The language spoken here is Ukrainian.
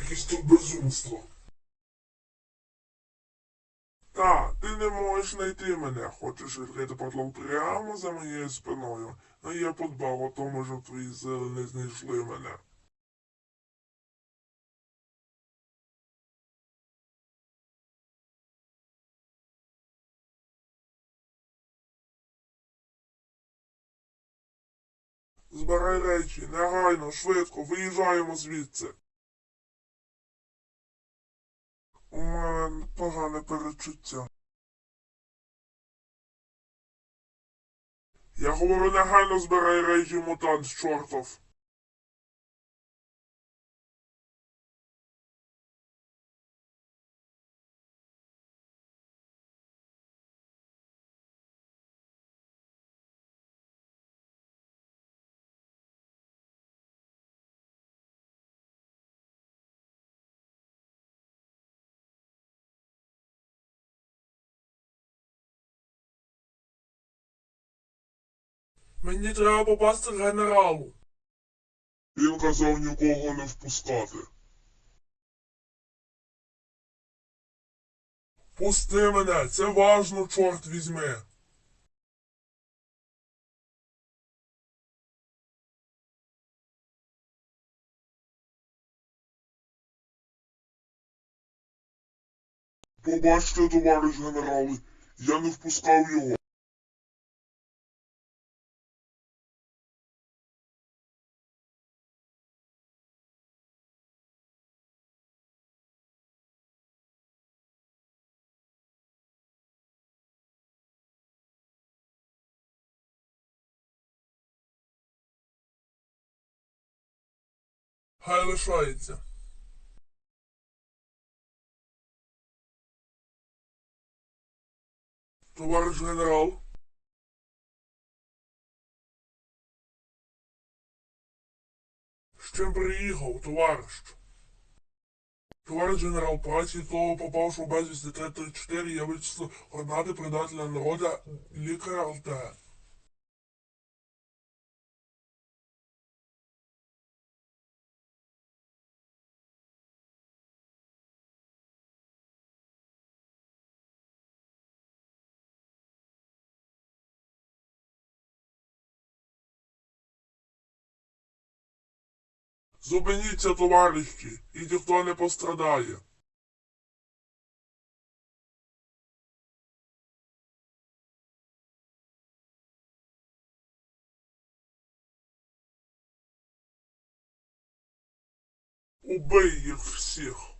Якісь тут безумство. Та, ти не можеш знайти мене. Хочеш відкрити портал прямо за моєю спиною. а я подбав о тому, щоб твої не знайшли мене. Збирай речі, негайно, швидко, виїжджаємо звідси. У мене погане перечуття. Я говорю, негайно збирай речі, мутант чортов. Мені треба попасти к генералу. Він казав нікого не впускати. Пусти мене, це важно, чорт візьми. Побачте, товариш генерал, я не впускав його. Хай лишається. Товариш генерал. З чим приїхав, товариш? Товариш генерал, праці того попавшого безвісти Т-34 я вичислив гранати предателя народа лікаря ЛТ. Зупиніться, товариші, і ніхто не пострадає. Убий їх всіх.